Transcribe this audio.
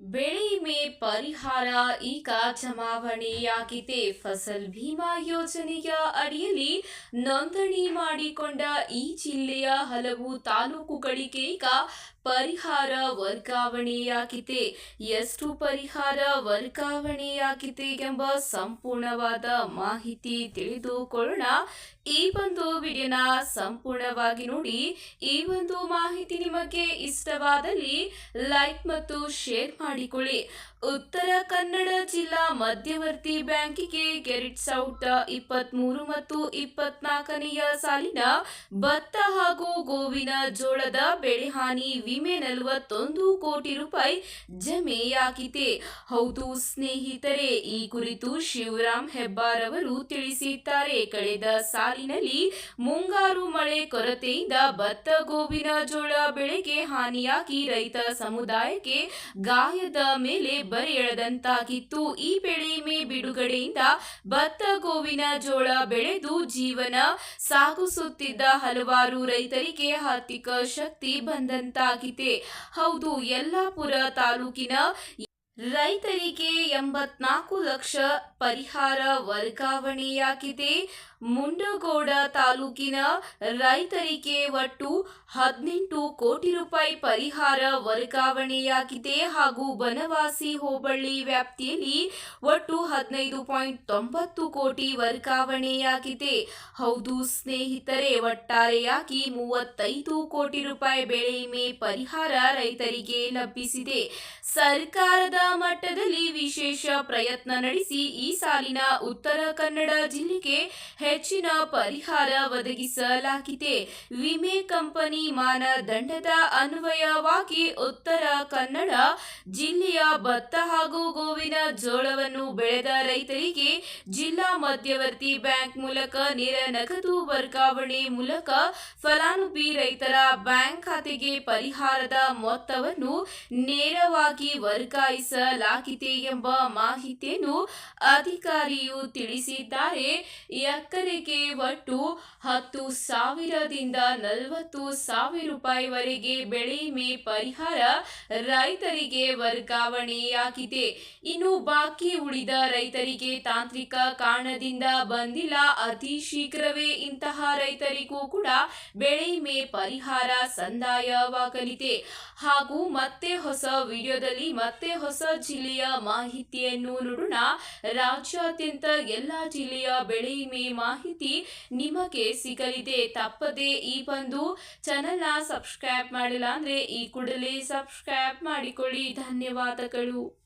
ಬೆಳೆ ವಿಮೆ ಪರಿಹಾರ, ಈಗ ಜಮಾವಣೆಯಾಗಿದೆ. ಫಸಲ್ ಭೀಮಾ ಯೋಜನೆಯ ಅಡಿಯಲ್ಲಿ ನೋಂದಣಿ ಮಾಡಿಕೊಂಡ ಈ ಜಿಲ್ಲೆಯ ಹಲವು ತಾಲೂಕುಗಳಿಗೆ ಈಗ ಪರಿಹಾರ ವರ್ಗಾವಣೆಯಾಗಿದೆ. ಎಷ್ಟು ಪರಿಹಾರ ವರ್ಗಾವಣೆಯಾಗಿದೆ ಎಂಬ ಸಂಪೂರ್ಣವಾದ ಮಾಹಿತಿ ತಿಳಿದುಕೊಳ್ಳೋಣ. ಈ ಒಂದು ವಿಡಿಯೋನ ಸಂಪೂರ್ಣವಾಗಿ ನೋಡಿ. ಈ ಒಂದು ಮಾಹಿತಿ ನಿಮಗೆ ಇಷ್ಟವಾದಲ್ಲಿ ಲೈಕ್ ಮತ್ತು ಶೇರ್ ಮಾಡಿಕೊಳ್ಳಿ. ಉತ್ತರ ಕನ್ನಡ ಜಿಲ್ಲಾ ಮಧ್ಯವರ್ತಿ ಬ್ಯಾಂಕಿಗೆ ಎರಡ್ ಸಾವಿರದ ಇಪ್ಪತ್ಮೂರು ಮತ್ತು ಇಪ್ಪತ್ನಾಲ್ಕನೆಯ ಸಾಲಿನ ಭತ್ತ ಹಾಗೂ ಗೋವಿನ ಜೋಳದ ಬೆಳೆಹಾನಿ ವಿಮೆ ನಲವತ್ತೊಂದು ಕೋಟಿ ರೂಪಾಯಿ ಜಮೆಯಾಗಿದೆ. ಹೌದು ಸ್ನೇಹಿತರೆ, ಈ ಕುರಿತು ಶಿವರಾಮ್ ಹೆಬ್ಬಾರ್ ಅವರು ತಿಳಿಸಿದ್ದಾರೆ. ಕಳೆದ ಸಾಲಿನಲ್ಲಿ ಮುಂಗಾರು ಮಳೆ ಕೊರತೆಯಿಂದ ಭತ್ತ, ಗೋವಿನ ಜೋಳ ಬೆಳೆಗೆ ಹಾನಿಯಾಗಿ ರೈತ ಸಮುದಾಯಕ್ಕೆ ಗಾಯದ ಮೇಲೆ ಬರೆ ಎಳೆದಂತಾಗಿತ್ತು ಈ ಬೆಳೆ ಮೇ ಬಿಡುಗಡೆಯಿಂದ ಭತ್ತ ಗೋವಿನ ಜೋಳ ಬೆಳೆದು ಜೀವನ ಸಾಗಿಸುತ್ತಿದ್ದ ಹಲವಾರು ರೈತರಿಗೆ ಆರ್ಥಿಕ ಶಕ್ತಿ ಬಂದಂತಾಗಿದೆ. ಹೌದು, ಯಲ್ಲಾಪುರ ತಾಲೂಕಿನ ರೈತರಿಗೆ ಎಂಬತ್ನಾಲ್ಕು ಲಕ್ಷ ಪರಿಹಾರ ವರ್ಗಾವಣೆಯಾಗಿದೆ. ಮುಂಡಗೋಡ ತಾಲೂಕಿನ ರೈತರಿಗೆ ಒಟ್ಟು ಹದಿನೆಂಟು ಕೋಟಿ ರೂಪಾಯಿ ಪರಿಹಾರ ವರ್ಗಾವಣೆಯಾಗಿದೆ ಹಾಗೂ ಬನವಾಸಿ ಹೋಬಳಿ ವ್ಯಾಪ್ತಿಯಲ್ಲಿ ಒಟ್ಟು ಹದಿನೈದು ಪಾಯಿಂಟ್ ತೊಂಬತ್ತು ಕೋಟಿ ವರ್ಗಾವಣೆಯಾಗಿದೆ. ಹೌದು ಸ್ನೇಹಿತರೆ, ಒಟ್ಟಾರೆಯಾಗಿ ಮೂವತ್ತೈದು ಕೋಟಿ ರೂಪಾಯಿ ಬೆಳೆ ಪರಿಹಾರ ರೈತರಿಗೆ ಲಭಿಸಿದೆ. ಸರ್ಕಾರದ ಮಟ್ಟದಲ್ಲಿ ವಿಶೇಷ ಪ್ರಯತ್ನ ನಡೆಸಿ ಈ ಸಾಲಿನ ಉತ್ತರ ಕನ್ನಡ ಜಿಲ್ಲೆಗೆ ಹೆಚ್ಚಿನ ಪರಿಹಾರ ಒದಗಿಸಲಾಗಿದೆ. ವಿಮೆ ಕಂಪನಿ ಮಾನದಂಡದ ಅನ್ವಯವಾಗಿ ಉತ್ತರ ಕನ್ನಡ ಜಿಲ್ಲೆಯ ಭತ್ತ ಹಾಗೂ ಗೋವಿನ ಜೋಳವನ್ನು ಬೆಳೆದ ರೈತರಿಗೆ ಜಿಲ್ಲಾ ಮಧ್ಯವರ್ತಿ ಬ್ಯಾಂಕ್ ಮೂಲಕ ನೇರ ನಗದು ವರ್ಗಾವಣೆ ಮೂಲಕ ಫಲಾನುಭವಿ ರೈತರ ಬ್ಯಾಂಕ್ ಖಾತೆಗೆ ಪರಿಹಾರದ ಮೊತ್ತವನ್ನು ನೇರವಾಗಿ ವರ್ಗಾಯಿಸಲಾಗಿದೆ ಎಂಬ ಮಾಹಿತಿಯನ್ನು ಅಧಿಕಾರಿಯು ತಿಳಿಸಿದ್ದಾರೆ. ಎಕರೆಗೆ ಒಟ್ಟು ಹತ್ತು ಸಾವಿರದಿಂದ ನಲವತ್ತು ಸಾವಿರ ರೂಪಾಯಿವರೆಗೆ ಬೆಳೆ ವಿಮೆ ಪರಿಹಾರ ರೈತರಿಗೆ ವರ್ಗಾವಣೆಯಾಗಿದೆ. ಇನ್ನು ಬಾಕಿ ಉಳಿದ ರೈತರಿಗೆ ತಾಂತ್ರಿಕ ಕಾರಣದಿಂದ ಬಂದಿಲ್ಲ. ಅತಿ ಶೀಘ್ರವೇ ಇಂತಹ ರೈತರಿಗೂ ಕೂಡ ಬೆಳೆ ವಿಮೆ ಪರಿಹಾರ ಸಂದಾಯವಾಗಲಿದೆ. ಹಾಗೂ ಮತ್ತೆ ಹೊಸ ವಿಡಿಯೋದಲ್ಲಿ ಮತ್ತೆ ಹೊಸ ಜಿಲ್ಲೆಯ ಮಾಹಿತಿಯನ್ನು ನೋಡೋಣ. ರಾಜ್ಯಾದ್ಯಂತ ಎಲ್ಲ ಜಿಲ್ಲೆಯ ಬೆಳೆ ವಿಮೆ ಮಾಹಿತಿ ನಿಮಗೆ ಸಿಗಲಿದೆ. ತಪ್ಪದೆ ಈ ಬಂದು ಚಾನೆಲ್ನ ಸಬ್ಸ್ಕ್ರೈಬ್ ಮಾಡಿಲ್ಲ ಅಂದ್ರೆ ಈ ಕೂಡಲೇ ಸಬ್ಸ್ಕ್ರೈಬ್ ಮಾಡಿಕೊಳ್ಳಿ. ಧನ್ಯವಾದಗಳು.